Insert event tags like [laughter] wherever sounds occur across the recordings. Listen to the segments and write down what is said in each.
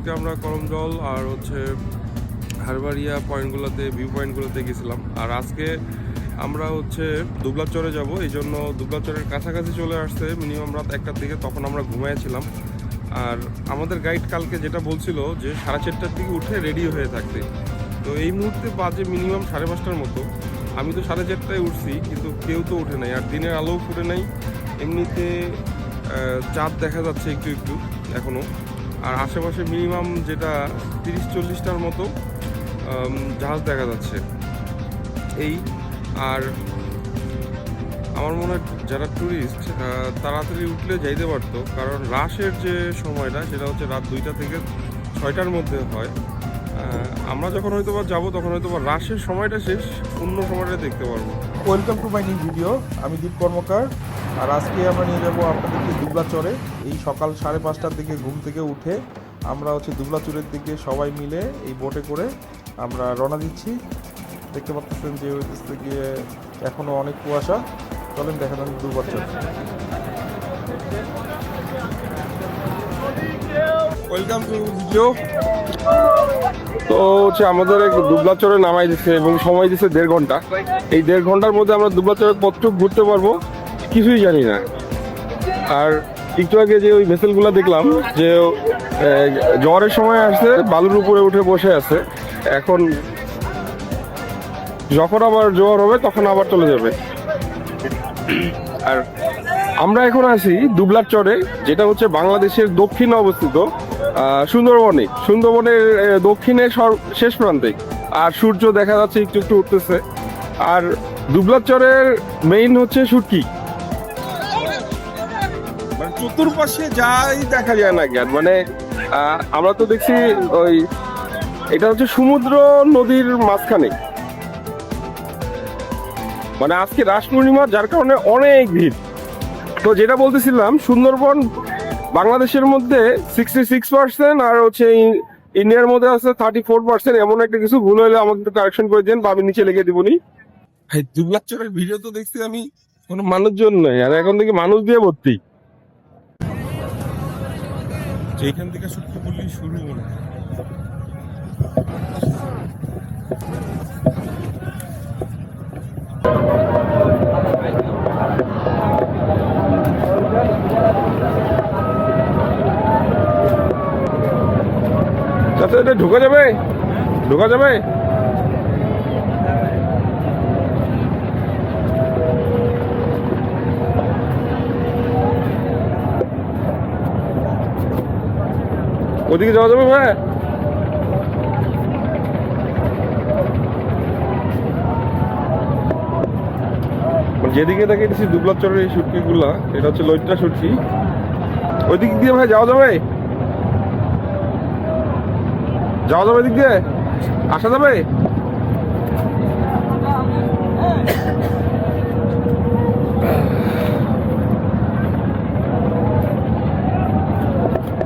গতকালকে আমরা করমজল আর হচ্ছে হারবাড়িয়া পয়েন্টগুলোতে ভিউ পয়েন্টগুলোতে গেছিলাম। আর আজকে আমরা হচ্ছে দুবলাচরে যাব, এই জন্য দুবলাচরের কাছাকাছি চলে আসছে। মিনিমাম রাত একটার দিকে তখন আমরা ঘুমাইছিলাম আর আমাদের গাইড কালকে যেটা বলছিল যে সাড়ে চারটার দিকে উঠে রেডি হয়ে থাকতে তো এই মুহূর্তে বাজে মিনিমাম সাড়ে পাঁচটার মতো। আমি তো সাড়ে চারটায় উঠছি, কিন্তু কেউ তো উঠে নাই। আর দিনের আলোও ফুটে নাই। এমনিতে চাঁদ দেখা যাচ্ছে একটু একটু, এখনও। আর আশেপাশে মিনিমাম যেটা তিরিশ চল্লিশটার মতো জাহাজ দেখা যাচ্ছে। এই, আর আমার মনে হয় যারা ট্যুরিস্ট তাড়াতাড়ি উঠলে যাইতে পারতো। কারণ রাশের যে সময়টা, সেটা হচ্ছে রাত দুইটা থেকে ছয়টার মধ্যে হয়। আমরা যখন হয়তো বা যাব, তখন হয়তো বা রাশের সময়টা শেষ, অন্য সময়টা দেখতে পারব। Welcome to my new video আমি দীপ কর্মকার। আর আজকে আমরা নিয়ে যাব আপনাদেরকে দুবলাচরে এই সকাল সাড়ে পাঁচটার দিকে ঘুম থেকে উঠে আমরা হচ্ছে দুবলাচরের দিকে সবাই মিলে এই বোটে করে আমরা রওনা দিচ্ছি। দেখতে পাচ্ছেন যে থেকে এখনও অনেক কুয়াশা। চলেন, দেখা যান টু ভিডিও তো হচ্ছে আমাদের দুবলাচরে নামাই দিচ্ছে এবং সময় দিচ্ছে দেড় ঘণ্টা। এই দেড় ঘণ্টার মধ্যে আমরা দুবলাচরে কতটুকু ঘুরতে পারব। কিছুই জানি না। আর একটু আগে যে ওই ভেসেলগুলো দেখলাম, যে জ্বরের সময় আসছে, বালুর উপরে উঠে বসে আছে। এখন যখন আবার জোয়ার হবে, তখন আবার চলে যাবে। আর আমরা এখন আছি দুবলার চরে, যেটা হচ্ছে বাংলাদেশের দক্ষিণে অবস্থিত সুন্দরবনে। সুন্দরবনের দক্ষিণে শেষ প্রান্তে। আর সূর্য দেখা যাচ্ছে একটু একটু উঠতেছে। আর দুবলার চরের মেইন হচ্ছে মানে চতুর্পাশে যাই দেখা যায় না জ্ঞান মানে আমরা তো দেখছি ওই, এটা হচ্ছে সমুদ্র নদীর মাঝখানে। মানে আজকে রাস পূর্ণিমা, যার কারণে অনেক ভিড়। তো যেটা বলতেছিলাম, সুন্দরবন বাংলাদেশের মধ্যে সিক্সটি সিক্স পার্সেন্ট আর হচ্ছে ইন্ডিয়ার মধ্যে আছে থার্টি ফোর পার্সেন্ট এমন একটা কিছু ভুল হলে আমাকে কারেকশন করে দেন বা আমি নিচে লিখে দিবনি ভাই দুবলাচরের ভিডিও তো দেখছি আমি কোনো মানুষজন নাই। আর এখন থেকে মানুষ দিয়ে ভর্তি। এইখান থেকে শুটকি বললি শুরু মনে ঢুকা এটা ঢোকা যাবে? ঢোকা যাবে? ওদিকে যাওয়া যাবে ভাই মানে যেদিকে দেখে এসেছি দুবলার চরের এই সুটকি গুলা এটা হচ্ছে লইট্টা সুটকি ওই দিক দিয়ে ভাই যাওয়া যাবে যাওয়া যাবে এদিক দিয়ে আসা যাবে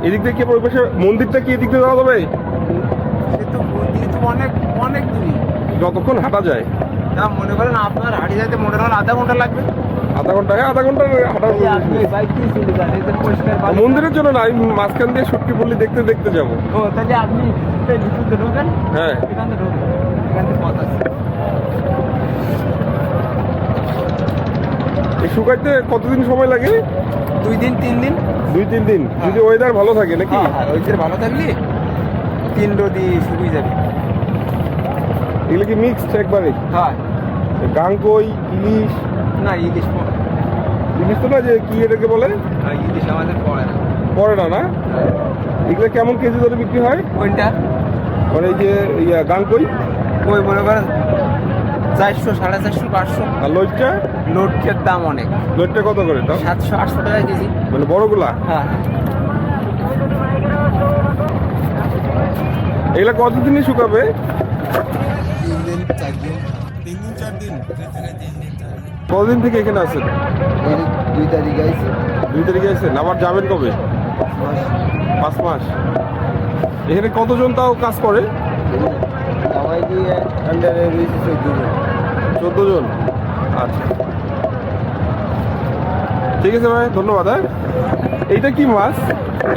এদিক দিয়ে কি আবার ওই পাশে মন্দিরটা কি এদিক দিয়ে যাওয়া যাবে? সে তো মন্দির তো অনেক অনেক দূরে। যতক্ষণ হাঁটা যায়। তা মনে করেন আপনার হাঁড়ি যাইতে মনে করেন আধা ঘণ্টা লাগবে? আধা ঘণ্টা হ্যাঁ আধা ঘণ্টা হাঁটা। মন্দিরের জন্য না আমি মাঝখান দিয়ে সত্যি পল্লী দেখতে দেখতে যাব। ও তাহলে আপনি ঢোকেন? হ্যাঁ। এখান থেকে ঢোকেন এখান থেকে পথ আছে। শুকাইতে কতদিন সময় লাগে? দুই দিন তিন দিন। দুই তিন দিন। যদি ওয়েদার ভালো থাকে নাকি? হ্যাঁ হ্যাঁ ওই যে ভালো থাকলে তিন রোদি শুকিয়ে যাবে। এগুলো কি মিক্সড একবারে? হ্যাঁ। গাঙ্কই ইলিশ? না ইলিশ পড়ে ইলিশ তো না যে কি এটাকে বলে? ইলিশ আমাদের পড়ে না। পরে না না? এগুলো কেমন কেজি ধরে বিক্রি হয়? কোনটা? মানে এই যে ইয়া গাঙ্কই? ওই মনে করেন চারশো সাড়ে চারশো পাঁচশো। আর লইটটা লোটের দাম অনেক। লইটটা কত করে দাম? সাতশো আটশো টাকা কেজি। মানে বড়গুলা? হ্যাঁ। এগুলা কতদিনই শুকাবে তিন দিন চার দিন তিন দিন চার দিন কতদিন থেকে এখানে আছেন? দুই তারিখ আইছে। দুই তারিখে আছেন আবার যাবেন কবে? পাঁচ মাস। এখানে কতজন তাও কাজ করে? সবাই দিয়ে আন্ডারে রয়েছে চোদ্দ জন। চোদ্দ জন? আচ্ছা। ঠিক আছে ভাই ধন্যবাদ হ্যাঁ? এইটা কি মাছ?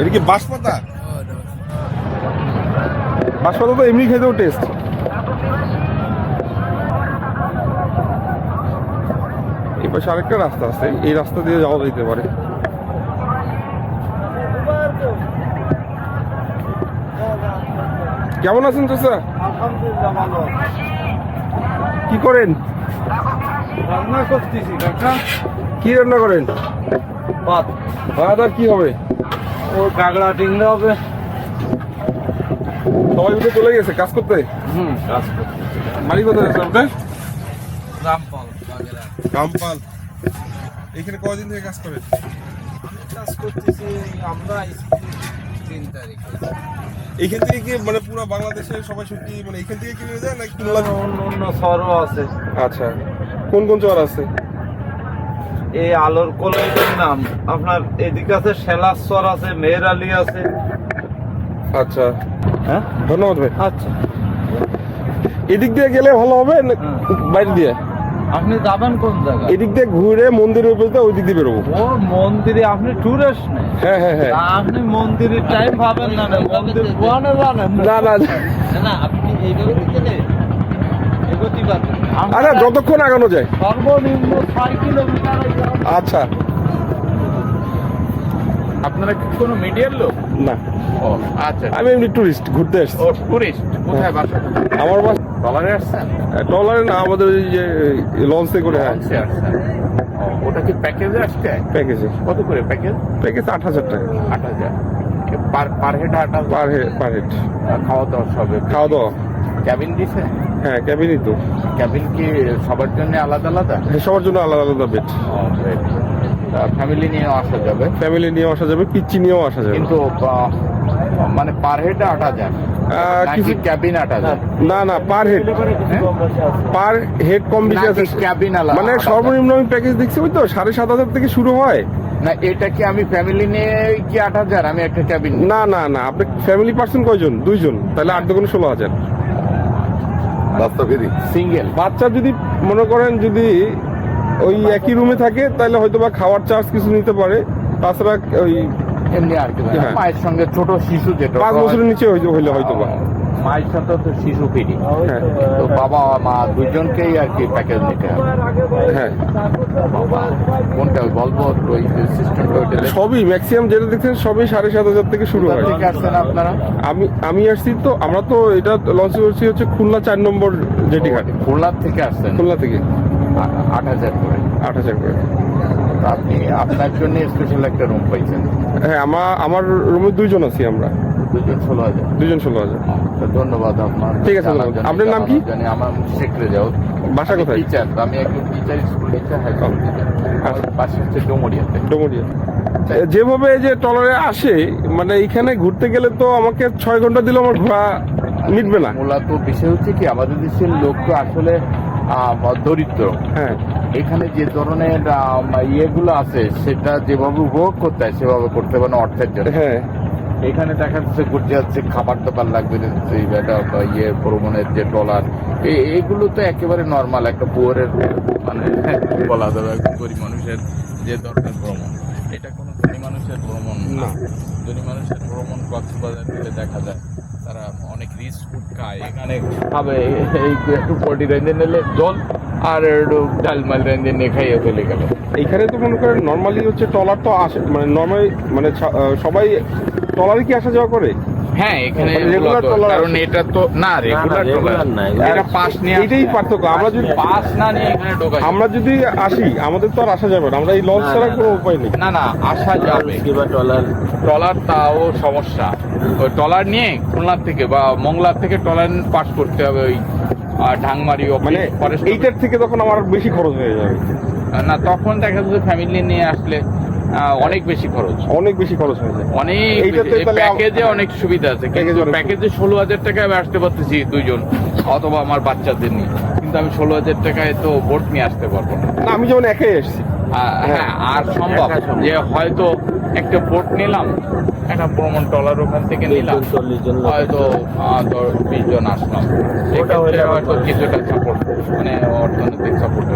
এটা কি বাঁশপাতা? বাঁশপাতা তো এমনি খেতেও টেস্ট এই পাশে আরেকটা রাস্তা আছে এই রাস্তা দিয়ে যাওয়া যেতে পারে। কেমন আছেন তো স্যার? কি করেন? রান্না করতেছি কি রান্না করেন? ভাত। ভাত আর কি হবে? ও কাগড়া টিংড়া হবে। সবাই উঠে চলে গেছে কাজ করতে? হুম কাজ করতেছি। বাড়ি কোথায় আছে আপনার? রামপাল রামপাল। এখানে কদিন থেকে কাজ করেন? কাজ করতেছি আমরা তিন তারিখে। এইখান থেকে কি মানে পুরো বাংলাদেশে সবাই ছুটি মানে এইখান থেকে কিনে যায় নাকি খুলনা অন্য অন্য শহরও আছে। আচ্ছা। কোন কোন চর আছে? এই আলোর কলেজের নাম। আপনার এদিকে আছে শেলাশ্বর আছে মেয়ের আলী আছে। আচ্ছা। হ্যাঁ? ধন্যবাদ ভাই। আচ্ছা। এদিক দিয়ে গেলে ভালো হবে না বাইরে দিয়ে? আপনি যাবেন কোন জায়গায়? এদিক দিয়ে ঘুরে মন্দিরের উপর দিয়ে ওই দিক দিয়ে বেরোবো। ও মন্দিরে আপনি টুরিস্ট নেই হ্যাঁ হ্যাঁ হ্যাঁ। আপনি মন্দিরের টাইম পাবেন না না মন্দির কোয়ানে জানেন না। না না আপনি এইভাবে গেলে এগোতে পারবেন আরে যতক্ষণ আগানো যায়। সর্বনিম্ন ছয় কিলোমিটার আচ্ছা। আপনারা কি কোনো মিডিয়ার লোক? না। ও আচ্ছা। আমি এমনি টুরিস্ট ঘুরতে এসেছি ও টুরিস্ট কোথায় বাসা? আমার বাস ডলারে আসছেন? টলারে না আমাদের ওই যে লঞ্চে করে হ্যাঁ। লঞ্চে আসছেন। ওটা কি প্যাকেজে আসছে? প্যাকেজে কত করে প্যাকেজ? প্যাকেজ আট হাজার টাকা। আট হাজার। পার পার হেড আট হাজার। Per head per head. আর খাওয়া দাওয়া সবে খাওয়া দাওয়া ক্যাবিন দিছে? হ্যাঁ ক্যাবিনই তো। ক্যাবিন কি সবার জন্য আলাদা আলাদা? হ্যাঁ, সবার জন্য আলাদা আলাদা বেড ফ্যামিলি নিয়েও আসা যাবে। ফ্যামিলি নিয়েও আসা যাবে পিচ্চি নিয়েও আসা যাবে। কিন্তু মানে পার হেড আট হাজার। কিছু ক্যাবিন আট হাজার? না না পার হেড পার হেড কম বেশি আছে। ক্যাবিন মানে সর্বনিম্ন আমি প্যাকেজ দেখছি ওই তো সাড়ে সাত হাজার থেকে শুরু হয়। না এটা কি আমি ফ্যামিলি নিয়ে কি আট হাজার? আমি একটা ক্যাবিন না না না আপনি ফ্যামিলি পার্সন কয়জন? দুইজন। তাহলে আট দুগুণে ষোলো হাজার। সিঙ্গেল বাচ্চা যদি মনে করেন যদি ওই একই রুমে থাকে তাহলে হয়তো বা খাওয়ার চার্জ কিছু নিতে পারে। তাছাড়া ওই এমনি আর কি হ্যাঁ। মায়ের সঙ্গে ছোট শিশু যেটা পাঁচ বছরের নিচে হইলে হয়তো বা মায়ের সাথে তো শিশু ফিরি হ্যাঁ। তো বাবা মা দুজনকেই আর কি প্যাকেজ নিতে হবে। হ্যাঁ। কোনটা বলব ওই সিস্টেমটা ওইটা সবই ম্যাক্সিমাম যেটা দেখছেন সবই সাড়ে সাত হাজার থেকে শুরু হয়। থেকে আসছেন আপনারা? আমি আমি আসছি তো আমরা তো এটা লঞ্চ করছি হচ্ছে খুলনা চার নম্বর জেটি ঘাট খুলনার থেকে আসছেন। খুলনা থেকে। আট হাজার করে। আট হাজার করে। আপনি আপনার জন্য স্পেশাল একটা রুম পাইছেন। হ্যাঁ আমার আমার রুমে দুইজন আছি আমরা। দুজন ষোলো হাজার। দুজন ষোলো হাজার। ধন্যবাদ আপনার। ঠিক আছে, আপনার নাম কি? আমার শেখরে যাও। বাসা কোথায়? টিচার আমি একজন teacher school teacher high school teacher পাশে হচ্ছে ডোমরিয়াতে ডোমরিয়া। যেভাবে যে টলারে আসে মানে এইখানে ঘুরতে গেলে তো আমাকে ছয় ঘণ্টা দিলে আমার ঘোরা মিটবে না। মূলত বিষয় হচ্ছে কি আমাদের দেশের লোক তো আসলে দরিদ্র হ্যাঁ। এখানে যে ধরনের ইয়েগুলো আছে সেটা যেভাবে উপভোগ করতে হয় সেভাবে করতে পারে না অর্থের জন্য। হ্যাঁ। এখানে দেখা যাচ্ছে ঘুরতে যাচ্ছে খাবার দাবার লাগবে ইয়ে ভ্রমণের যে ট্রলার এগুলো তো একেবারে নর্মাল একটা পুয়ারের মানে বলা যাবে গরিব মানুষের যে দরকার ভ্রমণ। এটা কোনো ধনী মানুষের ভ্রমণ না। ধনী মানুষের ভ্রমণ কক্সবাজার দেখা যায়। তারা অনেক রিচ ফুড খায়। এখানে খাবে এই একটু পটি নিলে জল আর একটু ডাল মাল রেঞ্জে নিয়ে খাইয়ে ফেলে গেল। এইখানে তো মনে করেন নর্মালি হচ্ছে টলার তো আসে মানে নর্মালি মানে সবাই টলারে কি আসা যাওয়া করে? হ্যাঁ এখানে ট্রলার কারণ এটা তো না রেগুলার regular না, এটা পাস নিয়ে এইটাই পার্থক্য। আমরা যদি পাস না নিয়ে এখানে ঢোকা আমরা যদি আসি আমাদের তো আর আসা যাবে না। আমরা এই লঞ্চ ছাড়া কোনো উপায় নেই। না না আসা যাবে। কিংবা ট্রলার? ট্রলার তাও সমস্যা। ওই ট্রলার নিয়ে খুলনার থেকে বা মংলার থেকে ট্রলার পাস করতে হবে ওই ঢাংমারি মানে এইটার থেকে তখন আমার বেশি খরচ হয়ে যাবে। না তখন দেখা যাচ্ছে ফ্যামিলি নিয়ে আসলে অনেক বেশি খরচ। অনেক বেশি খরচ হয়ে যায়। অনেক প্যাকেজে অনেক সুবিধা আছে কিন্তু প্যাকেজে ষোলো হাজার টাকায় আমি আসতে পারতেছি দুইজন অথবা আমার বাচ্চাদের নিয়ে। কিন্তু আমি ষোলো হাজার টাকায় তো বোট নিয়ে আসতে পারব না। আমি যেমন একাই এসেছি। হ্যাঁ আর সম্ভব। যে হয়তো একটা বোট নিলাম একটা ভ্রমণ ট্রলার ওখান থেকে নিলাম। হয়তো ধর বিশ জন আসলাম সেক্ষেত্রে হয়তো কিছুটা সাপোর্ট মানে অর্থনৈতিক সাপোর্ট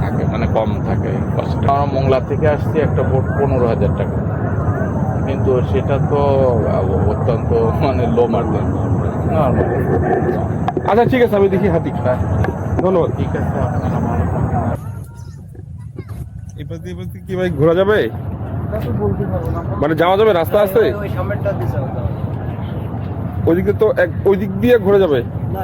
থাকে মানে কম থাকে আমরা মোংলা থেকে আসছি একটা বোট পনেরো হাজার টাকা। কিন্তু সেটা তো অত্যন্ত মানে লো মার্জিন আচ্ছা ঠিক আছে আমি দেখি হাতি। ধন্যবাদ। ঠিক আছে আপনারা ভালো থাকবেন। এবার দিয়ে এবার দিয়ে কি ভাই ঘোরা যাবে? মানে যাওয়া যাবে রাস্তা আছে ওই সামনেরটা দিছে ওই দিকে তো এক ওই দিক দিয়ে ঘুরে যাবে? না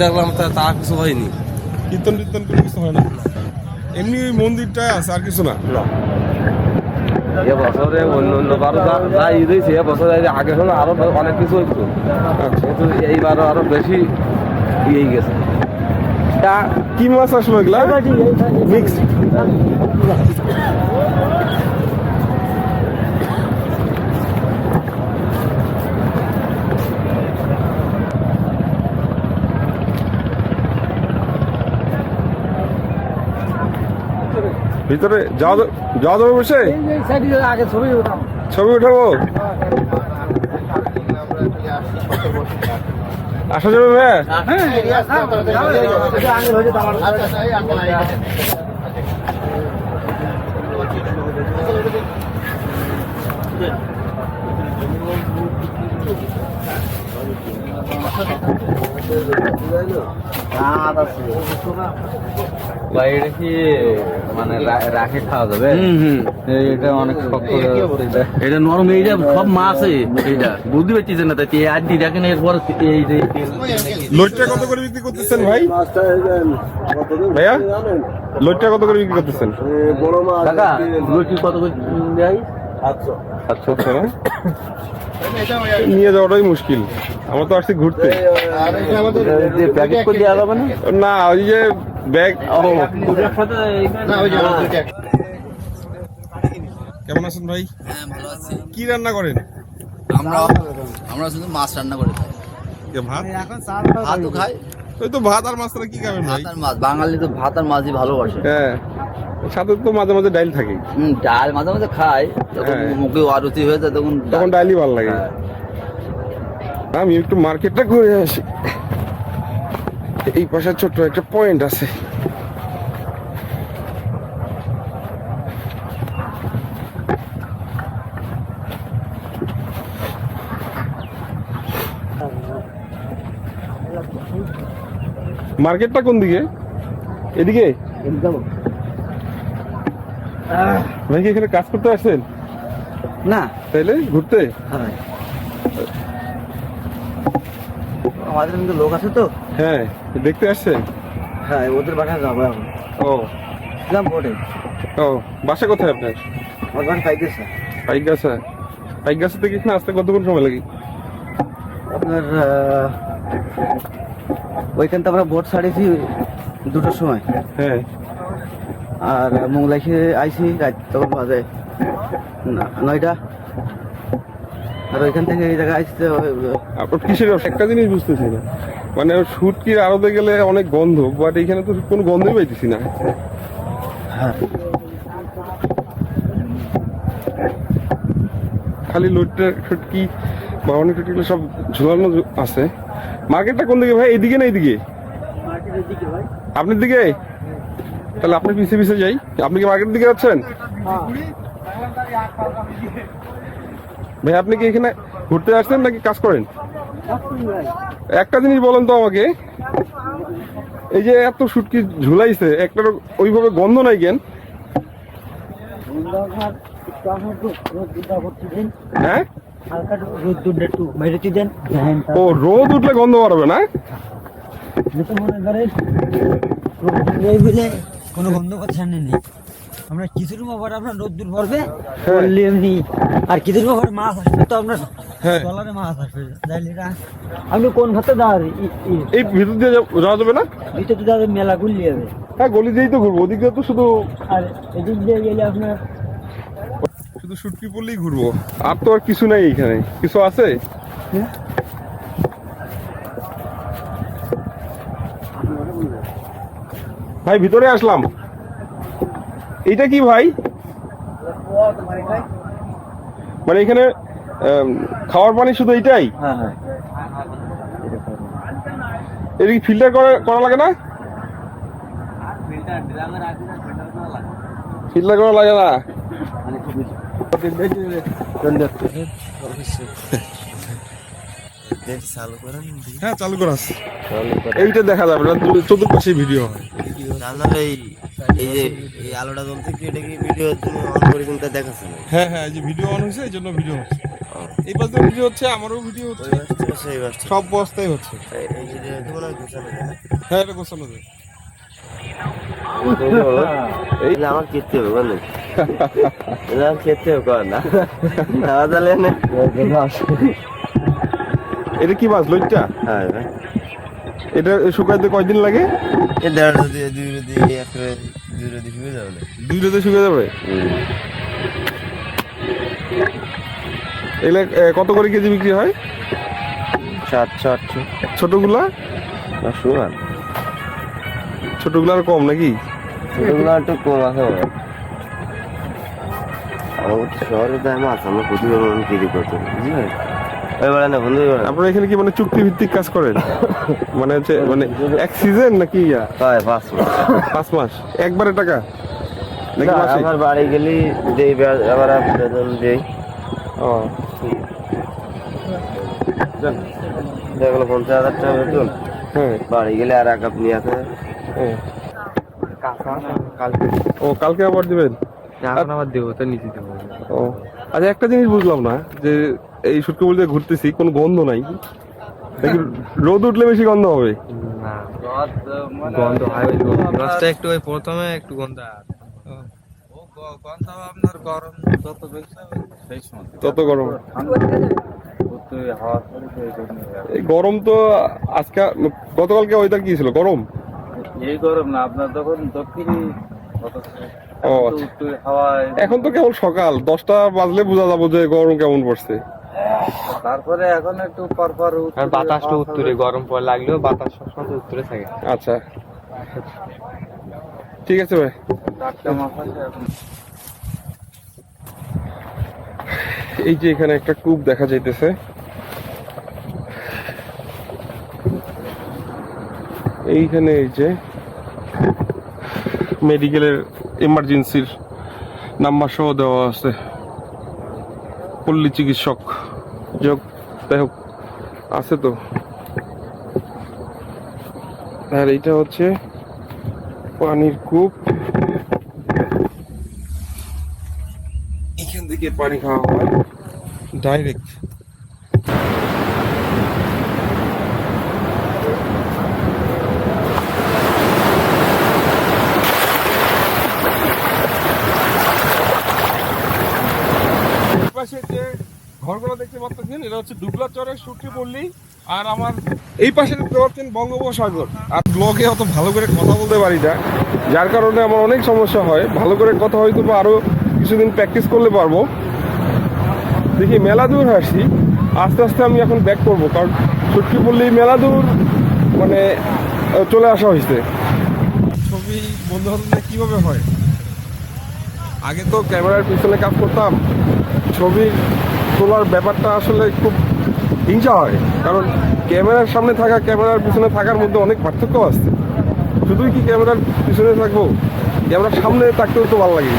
দেখলাম তা তা কিছু হয়নি। কীর্তন টীর্তন করে কিছু হয় না। এমনি ওই মন্দিরটাই আছে আর কিছু না। এ বছরে অন্য অন্য বারো যা ঈদ হয়েছে এ বছরে আগে হলো আরও অনেক কিছু হইতো। কিন্তু এইবার আরও বেশি ইয়ে গেছে। তা কি মাছ আসলো এগুলা? মিক্স ভিতরে যাওয়া যা- যাওয়া যাবে বসে? আগে ছবি উঠাম ছবি উঠাবো? আসা যাবে ভাইয়া? ভাই এটা কি মানে রাখে খাওয়া যাবে। এটা অনেক শক্ত এটা নরম এইটা সব মাছ এইটা বুঝতে পারছিস না তাই আজ দিয়ে দেখেন এরপর এই যে লোটটা কত করে বিক্রি করতেছেন ভাই? ভাইয়া লোটটা কত করে বিক্রি করতেছেন? রুটি কত করে দেয় আচ্ছা আচ্ছা নিয়ে যাওয়াটাই মুশকিল। আমরা তো আসছি ঘুরতে। না? না ওই যে ব্যাগ কেমন আছেন ভাই? হ্যাঁ কি রান্না করেন? আমরা আমরা শুধু মাছ রান্না করে খাই। ভাত? ভাতও খাই। ওই তো ভাত আর মাছ কি খাবেন ভাত আর মাছ। বাঙালি তো ভাত আর মাছই ভালোবাসে। হ্যাঁ। সাথে তো মাঝে মাঝে ডাইল থাকে। হুম, ডাল মাঝে মাঝে খাই যখন হ্যাঁ। মুখে আরতি হয়ে যায় তখন তখন ডাইলই ভালো লাগে। হ্যাঁ। আমি একটু মার্কেটটা ঘুরে আসি। এই পাশে ছোট্ট একটা পয়েন্ট আছে। মার্কেটটা কোন দিকে? এদিকে? ভাই কি এখানে কাজ করতে আসছেন না। তাইলে ঘুরতে? হ্যাঁ। আমাদের কিন্তু লোক আছে তো। হ্যাঁ দেখতে আসছেন? হ্যাঁ ওদের বাসায় যাব এখন। ও। যাম বোটে ও বাসা কোথায় আপনার? আমার বাসা পাইতেছে পাইক গাছা থেকে এখানে আসতে কতক্ষণ সময় লাগে? আপনার ওইখান থেকে আমরা বোট ছাড়িয়েছি দুটোর সময়। হ্যাঁ। আর মোংলাইকে আইছি রাত তখন বাজে ন- নয়টা। আর ওইখান থেকে এই জায়গায় আইসতে আপনার কিসের ব্যবসা? একটা জিনিস বুঝতেছি না। মানে শুটকির আড়তে গেলে অনেক গন্ধ বাট এখানে তো কোনো গন্ধই পাইতেছি না। হ্যাঁ। খালি লোটটা শুটকি বাউনি টুটকি সব ঝুলানো আছে। মার্কেটটা কোন দিকে ভাই? এইদিকে না এইদিকে? আপনার দিকে? তাহলে আপনি পিছিয়ে পিছিয়ে যাই। আপনি কি মার্কেটের দিকে যাচ্ছেন? ভাই, আপনি কি এখানে ঘুরতে আসছেন নাকি কাজ করেন? একটা জিনিস বলেন তো আমাকে। এই যে এত শুটকি ঝুলাইছে একটা ওইভাবে গন্ধ নাই কেন? হ্যাঁ? ও, রোদ উঠলে গন্ধ বাড়বে না? কোনো গন্ধ কথা নেই আমরা কিছুদিন পর আপনার রোদ্দুর পড়বে পড়লে এমনি আর কিছুদিন পর মাছ আসবে তো আপনার হ্যাঁ। টলারে মাছ আসবে। যাইলে এটা আপনি কোন ভাতে দাঁড় এই ভিতর দিয়ে যাওয়া যাবে না? ভিতরে দাঁড়ে মেলা গুলি যাবে হ্যাঁ গলি দিয়েই তো ঘুরবো ওদিকে তো শুধু আর এদিক দিয়ে গেলে আপনার শুধু শুটকি পড়লেই ঘুরবো। আর তো আর কিছু নাই এখানে। কিছু আছে? হ্যাঁ? ভাই ভিতরে আসলাম। এটা কি ভাই? মানে এখানে খাওয়ার পানি শুধু এইটাই? হ্যাঁ হ্যাঁ। এটা কি ফিল্টার করা করা লাগে না? ফিল্টার করা লাগে না? হ্যাঁ চালু করাস এইটা দেখা যাবে না চতুর্পাশে ভিডিও হয় জানলাম এই এই যে এই আলোটা জ্বলছে কি এটা কি ভিডিও অন করে কিন্তু দেখাচ্ছে? হ্যাঁ হ্যাঁ যে ভিডিও অন হয়েছে এই জন্য ভিডিও হচ্ছে। এই পাশে ভিডিও হচ্ছে আমারও ভিডিও হচ্ছে। ওই বাসটা সব বস্তায় হচ্ছে। এই- এই হয় হ্যাঁ এটা গোছানো যায়। এটা আমার খেতে হবে বলেন [laughs] আমার খেতে হবে না। এটা কি মাছ লইটটা? হ্যাঁ এটা। শুকাইতে কয়দিন লাগে? দুই শুকিয়ে যাবে। এগুলো কত করে কেজি বিক্রি হয়? সাতশো আটশো। ছোটগুলা? ছোটগুলা আর কম নাকি? এগুলো একটু কম আছে। আমার শহরে দাম আছে আমরা কেজি করতে বুঝলেন বেড়া না বন্ধু এবার আপনারা এখানে কি মানে চুক্তি ভিত্তিক কাজ করেন? মানে হচ্ছে মানে এক সিজন নাকি ইয়া? হয় পাঁচ মাস। পাঁচ মাস। একবারে টাকা? নাকি মাসে আমার বাড়ি গেলি বে- আবার বেতন দেই ও। দেখল পঞ্চাশ হাজার টাকা বেতন। হ্যাঁ। বাড়ি গেলে আর এক কাপ নিয়ে আসে। হ্যাঁ। ও কালকে আবার দিবেন? এখন আবার দেবো তো নিচে দেবো। ও। আচ্ছা একটা জিনিস বুঝলাম না যে এই সুটকে বলতে ঘুরতেছি কোনো গন্ধ নাই। নাকি রোদ উঠলে বেশি গন্ধ হবে। গন্ধ হয় ওই একটু ওই প্রথমে একটু গন্ধ গন্ধ আপনার গরম যত বেশি সেই সময়। তত গরম। তো হাওয়া করে তো এই গরম তো আজকে গতকালকে ওয়েদার কি ছিল? গরম? এই গরম না আপনার তখন দক্ষিণী আচ্ছা। এখন তো কেবল সকাল দশটা বাজলে বোঝা যাব যে গরম কেমন পড়ছে। তারপরে এখন একটু পর পর উত্তরে বাতাসটা উত্তরে গরম পর লাগলেও বাতাস সবসময় উত্তরে থাকে। আচ্ছা। ঠিক আছে ভাই। এই যে এখানে একটা কূপ দেখা যাইতেছে। এইখানে এই যে মেডিকেলের এমার্জেন্সির নাম্বার সহ দেওয়া আছে। পল্লী চিকিৎসক। যোগ যাই হোক, আছে তো। আর এইটা হচ্ছে পানির কূপ। এখান থেকে পানি খাওয়া হয়। ডাইরেক্ট পাশে যে ঘরগুলো দেখতে পাচ্ছেন এটা হচ্ছে দুবলা চরের সুটকি পল্লী আর আমার এই পাশে দেখতে বঙ্গোপসাগর। আর ব্লগে অত ভালো করে কথা বলতে পারি না, যার কারণে আমার অনেক সমস্যা হয়। ভালো করে কথা হয়তো বা আরও কিছুদিন প্র্যাকটিস করলে পারব। দেখি, মেলা দূর আসছি আস্তে আস্তে আমি এখন ব্যাক করব, কারণ সুটকি পল্লী মেলা দূর মানে চলে আসা হয়েছে। ছবি বন্ধু বান্ধব কীভাবে হয়? আগে তো ক্যামেরার পিছনে কাজ করতাম। ছবি তোলার ব্যাপারটা আসলে খুব হিংসা হয়। কারণ ক্যামেরার সামনে থাকা, ক্যামেরার পিছনে থাকার মধ্যে অনেক পার্থক্য আছে। শুধুই কি ক্যামেরার পিছনে থাকব? ক্যামেরার সামনে থাকতেও তো ভালো লাগে।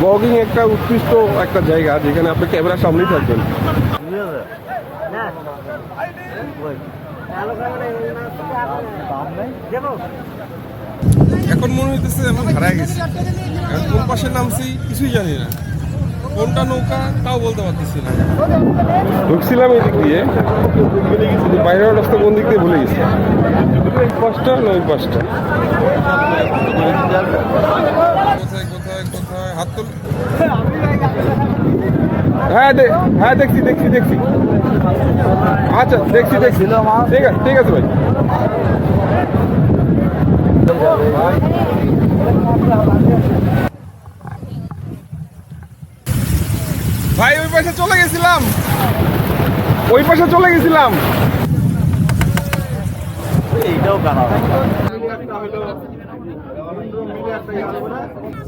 ব্লগিং একটা উৎকৃষ্ট একটা জায়গা যেখানে আপনি ক্যামেরার সামনেই থাকবেন। এখন মনে হইতেছে আমি হারায় গেছি। কোন পাশে নামছি কিছুই জানি না। কোনটা নৌকা তাও বলতে পারতেছি না। ঢুকছিলাম এই দিক দিয়ে কিন্তু বাইরের রাস্তা কোন দিক দিয়ে ভুলে গেছি। এই পাঁচটা না ওই পাঁচটা কোথায় কোথায় কোথায়? হাত তুল। হ্যাঁ হ্যাঁ দেখছি দেখছি দেখছি। আচ্ছা দেখছি দেখছি। ঠিক আছে ঠিক আছে ভাই। ভাই ওই পাশে চলে গেছিলাম। ওই পাশে চলে গেছিলাম। এইটাও কানা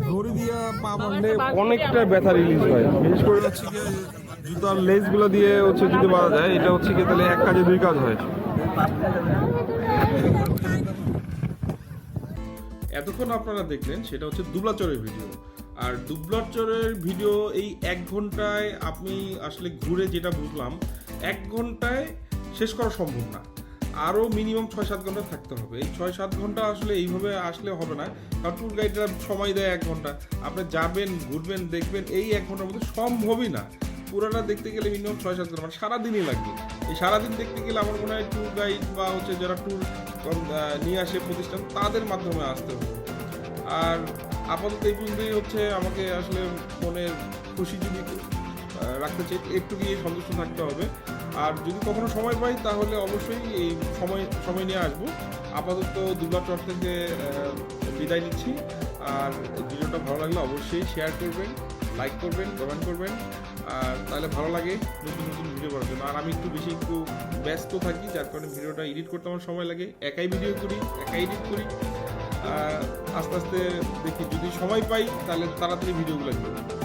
দড়ি দিয়ে পা বাঁধলে অনেকটা ব্যথা রিলিজ হয়। বিশেষ করে হচ্ছে গিয়ে জুতার লেসগুলো দিয়ে হচ্ছে যদি বাঁধা যায় এটা হচ্ছে কি তাহলে এক কাজে দুই কাজ হয়। এতক্ষণ আপনারা দেখলেন সেটা হচ্ছে দুবলাচরের ভিডিও আর দুবলাচরের ভিডিও এই এক ঘন্টায় আপনি আসলে ঘুরে যেটা বুঝলাম, এক ঘন্টায় শেষ করা সম্ভব না। আরও মিনিমাম ছয় সাত ঘণ্টা থাকতে হবে। এই ছয় সাত ঘণ্টা আসলে এইভাবে আসলে হবে না। কারণ ট্যুর গাইডরা সময় দেয় এক ঘণ্টা। আপনি যাবেন, ঘুরবেন, দেখবেন, এই এক ঘণ্টার মধ্যে সম্ভবই না। পুরোটা দেখতে গেলে মিনিমাম ছয় সাত ঘণ্টা মানে সারাদিনই লাগবে। এই সারাদিন দেখতে গেলে আমার মনে হয় ট্যুর গাইড বা হচ্ছে যারা ট্যুর নিয়ে আসে প্রতিষ্ঠান, তাদের মাধ্যমে আসতে হবে। আর আপাতত এই পর্যন্তই হচ্ছে আমাকে আসলে মনের খুশি যদি রাখতে চাই। একটু গিয়ে সন্তুষ্ট থাকতে হবে। আর যদি কখনো সময় পাই, তাহলে অবশ্যই এই সময় সময় নিয়ে আসব। আপাতত দুর্গা দুর্গাচর থেকে বিদায় নিচ্ছি। আর ভিডিওটা ভালো লাগলে অবশ্যই শেয়ার করবেন লাইক করবেন কমেন্ট করবেন। আর তাহলে ভালো লাগে নতুন নতুন ভিডিও করার জন্য। আর আমি একটু বেশি একটু ব্যস্ত থাকি, যার কারণে ভিডিওটা এডিট করতে আমার সময় লাগে। একাই ভিডিও করি, একাই এডিট করি। আস্তে আস্তে দেখি যদি সময় পাই তাহলে তাড়াতাড়ি ভিডিওগুলো দিই